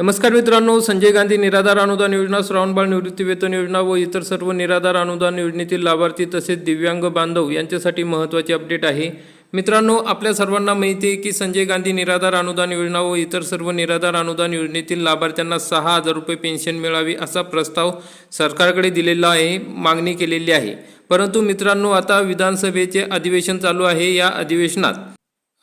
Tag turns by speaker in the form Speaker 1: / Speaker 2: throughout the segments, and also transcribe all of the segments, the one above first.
Speaker 1: नमस्कार मित्रांनो संजय गांधी निराधार अनुदान योजना श्रावणबाळ निवृत्तीवेतन योजना व इतर सर्व निराधार अनुदान योजनेतील लाभार्थी तसेच दिव्यांग बांधव यांच्यासाठी महत्त्वाचे अपडेट आहे. मित्रांनो आपल्या सर्वांना माहिती आहे की संजय गांधी निराधार अनुदान योजना व इतर सर्व निराधार अनुदान योजनेतील लाभार्थ्यांना सहा हजार रुपये पेन्शन मिळावी असा प्रस्ताव सरकारकडे दिलेला आहे मागणी केलेली आहे. परंतु मित्रांनो आता विधानसभेचे अधिवेशन चालू आहे. या अधिवेशनात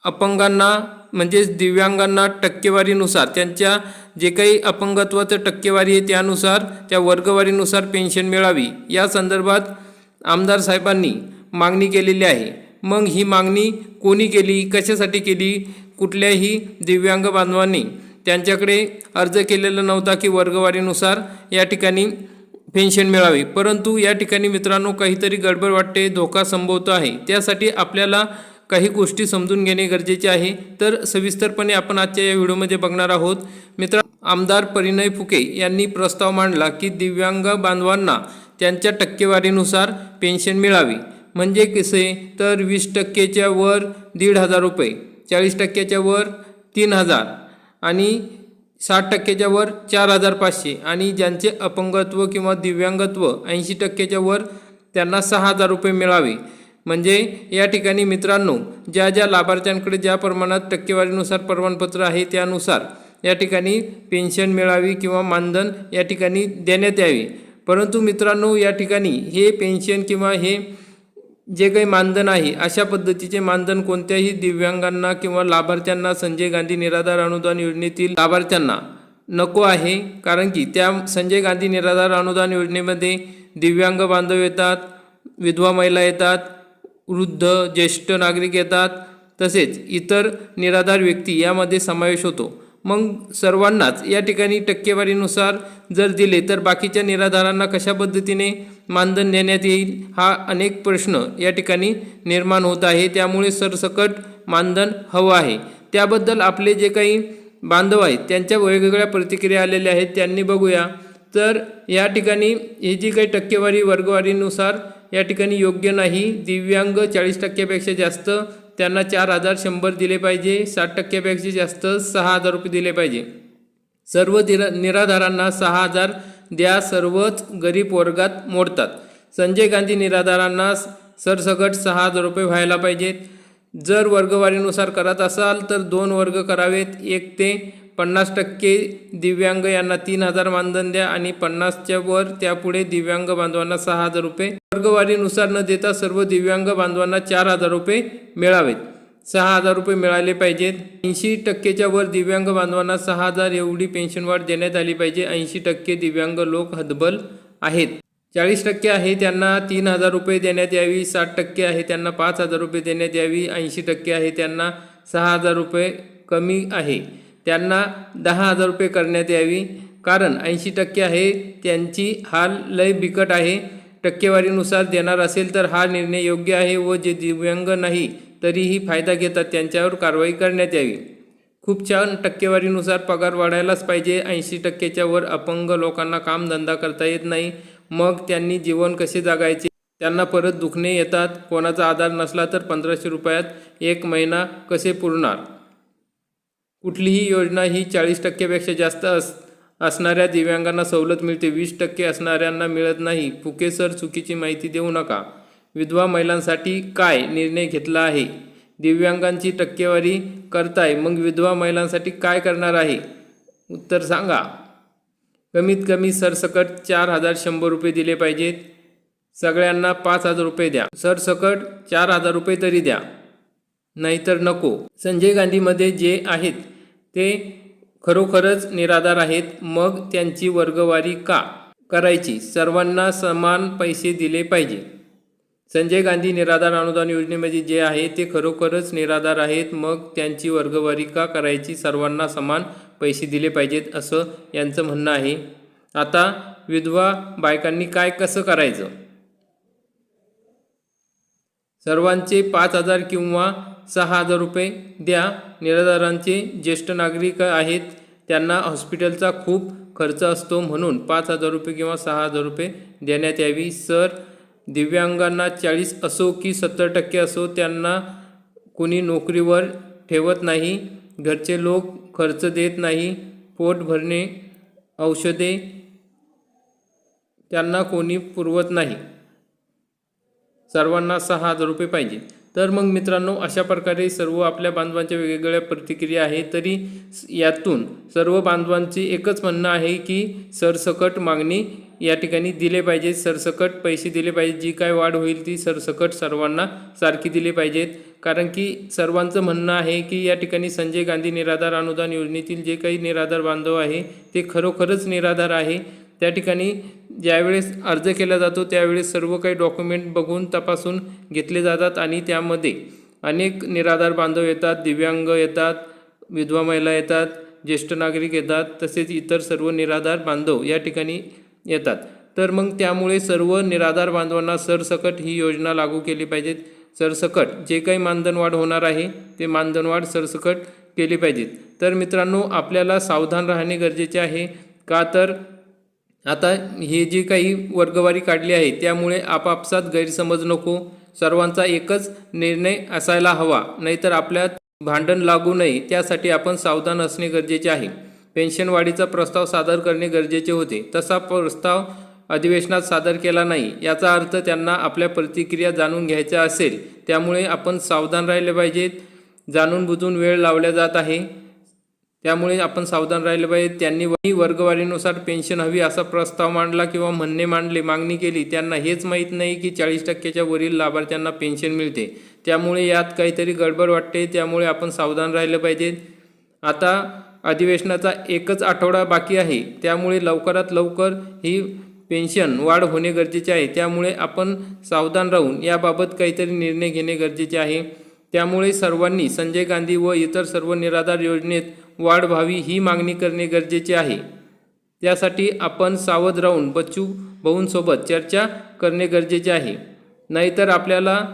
Speaker 1: अपंगांना म्हणजेच दिव्यांगांना टक्केवारीनुसार त्यांच्या जे काही अपंगत्वाचं टक्केवारी आहे त्यानुसार त्या वर्गवारीनुसार पेन्शन मिळावी. या संदर्भात आमदार साहेबांनी मागणी केलेली आहे. मग ही मागणी कोणी केली कशासाठी केली? कुठल्याही दिव्यांग बांधवांनी त्यांच्याकडे अर्ज केलेला नव्हता की वर्गवारीनुसार या ठिकाणी पेन्शन मिळावी. परंतु या ठिकाणी मित्रांनो काहीतरी गडबड वाटते धोका संभवतो आहे. त्यासाठी आपल्याला काही गोष्टी समजून घेणे गरजेचे आहे. तर सविस्तरपणे आपण आजच्या या व्हिडिओमध्ये बघणार आहोत. मित्र आमदार परिणय फुके यांनी प्रस्ताव मांडला की दिव्यांग बांधवांना त्यांच्या टक्केवारीनुसार पेन्शन मिळावी. म्हणजे कसे? तर वीस टक्केच्या वर दीड हजार रुपये चाळीस टक्क्याच्या वर तीन हजार आणि साठ टक्क्याच्या वर चार हजार पाचशे आणि ज्यांचे अपंगत्व किंवा दिव्यांगत्व ऐंशी टक्क्याच्या वर त्यांना सहा हजार रुपये मिळावे. म्हणजे या ठिकाणी मित्रांनो ज्या ज्या लाभार्थ्यांकडे ज्या प्रमाणात टक्केवारीनुसार प्रमाणपत्र आहे त्यानुसार या ठिकाणी पेन्शन मिळावी किंवा मानधन या ठिकाणी देण्यात यावे. परंतु मित्रांनो या ठिकाणी हे पेन्शन किंवा हे जे काही मानधन आहे अशा पद्धतीचे मानधन कोणत्याही दिव्यांगांना किंवा लाभार्थ्यांना संजय गांधी निराधार अनुदान योजनेतील लाभार्थ्यांना नको आहे. कारण की त्या संजय गांधी निराधार अनुदान योजनेमध्ये दिव्यांग बांधव येतात विधवा महिला येतात वृद्ध ज्येष्ठ नागरिक येतात तसेच इतर निराधार व्यक्ती यामध्ये समावेश होतो. मग सर्वांनाच या ठिकाणी टक्केवारीनुसार जर दिले तर बाकीच्या निराधारांना कशा पद्धतीने मानधन देण्यात येईल हा अनेक प्रश्न या ठिकाणी निर्माण होत आहे. त्यामुळे सरसकट मानधन हवं आहे. त्याबद्दल आपले जे काही बांधव आहेत त्यांच्या वेगवेगळ्या प्रतिक्रिया आलेल्या आहेत त्यांनी बघूया. तर या ठिकाणी ही जी काही टक्केवारी वर्गवारीनुसार या ठिकाणी योग्य नाही. दिव्यांग चाळीस टक्क्यापेक्षा जास्त त्यांना चार हजार शंभर दिले पाहिजे साठ टक्क्यापेक्षा जास्त सहा हजार रुपये दिले पाहिजे. सर्व दिरा निराधारांना सहा हजार द्या सर्वच गरीब वर्गात मोडतात. संजय गांधी निराधारांना सरसकट सहा हजार रुपये व्हायला पाहिजेत. जर वर्गवारीनुसार करत असाल तर दोन वर्ग करावेत एक ते पन्नास टक्के दिव्यांग यांना तीन हजार मानधन द्या आणि पन्नासच्या वर त्यापुढे दिव्यांग बांधवांना सहा हजार रुपये. वर्गवारीनुसार न देता सर्व दिव्यांग बांधवांना चार हजार रुपये मिळावेत. सहा हजार रुपये मिळाले पाहिजेत. ऐंशी टक्केच्या वर दिव्यांग बांधवांना सहा हजार एवढी पेन्शन वाढ देण्यात आली पाहिजे. ऐंशी टक्के दिव्यांग लोक हतबल आहेत. चाळीस टक्के आहे त्यांना तीन हजार रुपये देण्यात यावी. साठ टक्के आहे त्यांना पाच हजार रुपये देण्यात यावी. ऐंशी टक्के आहे त्यांना सहा हजार रुपये कमी आहे. त्यांना दहा हजार रुपये करण्यात यावी. कारण ऐंशी टक्के आहे त्यांची हाल लय बिकट आहे. टक्केवारीनुसार देणार असेल तर हा निर्णय योग्य आहे व जे दिव्यांग नाही तरीही फायदा घेतात त्यांच्यावर कारवाई करण्यात यावी. खूप छान. टक्केवारीनुसार पगार वाढायलाच पाहिजे. ऐंशी टक्क्याच्या वर अपंग लोकांना कामधंदा करता येत नाही. मग त्यांनी जीवन कसे जगायचे? त्यांना परत दुखणे येतात. कोणाचा आधार नसला तर पंधराशे रुपयात एक महिना कसे पुरणार? कुठलीही योजना ही चाळीस टक्क्यापेक्षा जास्त अस असणाऱ्या दिव्यांगांना सवलत मिळते. वीस टक्के असणाऱ्यांना मिळत नाही. फुके सर चुकीची माहिती देऊ नका. विधवा महिलांसाठी काय निर्णय घेतला आहे? दिव्यांगांची टक्केवारी करताय मग विधवा महिलांसाठी काय करणार आहे? उत्तर सांगा. कमीत कमी सरसकट चार हजार शंभर रुपये दिले पाहिजेत. सगळ्यांना पाच हजार रुपये द्या. सरसकट चार हजार रुपये तरी द्या. नाहीतर नको. संजय गांधीमध्ये जे आहेत ते खरोखरच निराधार आहेत. मग त्यांची वर्गवारी का करायची? सर्वांना समान पैसे दिले पाहिजे. संजय गांधी निराधार अनुदान योजनेमध्ये जे आहे ते खरोखरच निराधार आहेत. मग त्यांची वर्गवारी का करायची? सर्वांना समान पैसे दिले पाहिजेत असं यांचं म्हणणं आहे. आता विधवा बायकांनी काय कसं करायचं? सर्वांचे पाच हजार किंवा सहा हजार रुपये द्या. निराधारांचे ज्येष्ठ नागरिक आहेत. त्यांना हॉस्पिटलचा खूप खर्च असतो म्हणून पाच हजार रुपये किंवा सहा हजार रुपये देण्यात यावी. सर दिव्यांगांना चाळीस असो की सत्तर टक्के असो त्यांना कुणी नोकरीवर ठेवत नाही. घरचे लोक खर्च देत नाही. पोट भरणे औषधे त्यांना कोणी पुरवत नाही. सर्वांना सहा हजार रुपये पाहिजे. तर मग मित्रांनो अशा प्रकारे सर्व आपल्या बांधवांच्या वेगवेगळ्या प्रतिक्रिया आहे तरी यातून सर्व बांधवांची एकच म्हणणं आहे की सरसकट मागणी या ठिकाणी दिले पाहिजेत सरसकट पैसे दिले पाहिजे जी काय वाढ होईल ती सरसकट सर्वांना सारखी दिली पाहिजेत. कारण की सर्वांचं म्हणणं आहे की या ठिकाणी संजय गांधी निराधार अनुदान योजनेतील जे काही निराधार बांधव आहे ते खरोखरच निराधार आहे. त्या ठिकाणी ज्यावेळेस अर्ज केला जातो त्यावेळेस सर्व काही डॉक्युमेंट बघून तपासून घेतले जातात आणि त्यामध्ये अनेक निराधार बांधव येतात दिव्यांग येतात विधवा महिला येतात ज्येष्ठ नागरिक येतात तसेच इतर सर्व निराधार बांधव या ठिकाणी येतात. तर मग त्यामुळे सर्व निराधार बांधवांना सरसकट ही योजना लागू केली पाहिजेत. सरसकट जे काही मानधनवाढ होणार आहे ते मानधनवाढ सरसकट केली पाहिजेत. तर मित्रांनो आपल्याला सावधान राहणे गरजेचे आहे. का तर आता हे जे काही वर्गवारी काढली आहे त्यामुळे आपापसात गैरसमज नको. सर्वांचा एकच निर्णय असायला हवा नाहीतर आपल्यात भांडण लागू नये. त्यासाठी आपण सावधान असणे गरजेचे आहे. पेन्शन वाढीचा प्रस्ताव सादर करणे गरजेचे होते. तसा प्रस्ताव अधिवेशनात सादर केला नाही. याचा अर्थ त्यांना आपल्या प्रतिक्रिया जाणून घ्यायच्या असेल. त्यामुळे आपण सावधान राहिले पाहिजेत. जाणून बुजून वेळ लावल्या जात आहे. त्यामुळे आपण सावधान राहिलं पाहिजे. त्यांनी वर्गवारीनुसार पेन्शन हवी असा प्रस्ताव मांडला किंवा म्हणणे मांडले मागणी केली. त्यांना हेच माहीत नाही की चाळीस टक्क्याच्या वरील लाभार्थ्यांना पेन्शन मिळते. त्यामुळे यात काहीतरी गडबड वाटते. त्यामुळे आपण सावधान राहिलं पाहिजे. आता अधिवेशनाचा एकच आठवडा बाकी आहे. त्यामुळे लवकरात लवकर ही पेन्शन वाढ होणे गरजेचे आहे. त्यामुळे आपण सावधान राहून याबाबत काहीतरी निर्णय घेणे गरजेचे आहे. त्यामुळे सर्वांनी संजय गांधी व इतर सर्व निराधार योजनेत वाढ व्हावी ही मागणी करणे गरजेचे आहे. त्यासाठी आपण सावध राहून बच्चू भाऊंसोबत चर्चा करणे गरजेचे आहे. नाहीतर आपल्याला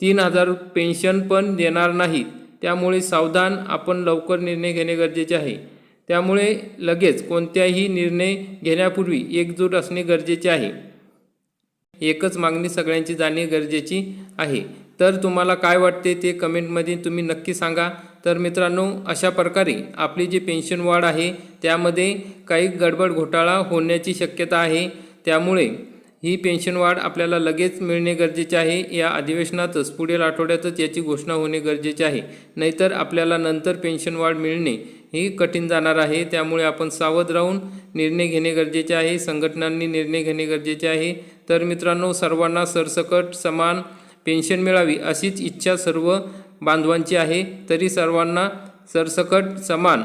Speaker 1: तीन हजार पेन्शन पण देणार नाहीत. त्यामुळे सावधान आपण लवकर निर्णय घेणे गरजेचे आहे. त्यामुळे लगेच कोणत्याही निर्णय घेण्यापूर्वी एकजूट असणे गरजेचे आहे. एकच मागणी सगळ्यांची जाणे गरजेची आहे. तर तुम्हाला काय वाटते ते कमेंटमध्ये तुम्ही नक्की सांगा. तर मित्रांनो अशा प्रकारे आपली जी पेन्शन वाढ आहे त्यामध्ये काही गडबड घोटाळा होण्याची शक्यता आहे. त्यामुळे ही पेन्शन वाढ आपल्याला लगेच मिळणे गरजेचे आहे. या अधिवेशनातच पुढील आठवड्यातच याची घोषणा होणे गरजेचे आहे. नाहीतर आपल्याला नंतर पेन्शन वाढ मिळणे ही कठीण जाणार आहे. त्यामुळे आपण सावध राहून निर्णय घेणे गरजेचे आहे. संघटनांनी निर्णय घेणे गरजेचे आहे. तर मित्रांनो सर्वांना सरसकट समान पेन्शन मिळावी अशीच इच्छा सर्व बांधवांची आहे तरी सर्वांना सरसकट समान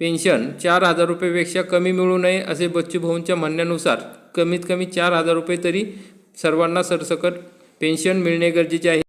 Speaker 1: पेन्शन. चार हजार रुपयेपेक्षा कमी मिळू नये असे बच्चू भाऊंच्या म्हणण्यानुसार कमीत कमी चार हजार रुपये तरी सर्वांना सरसकट पेन्शन मिळणे गरजेचे आहे.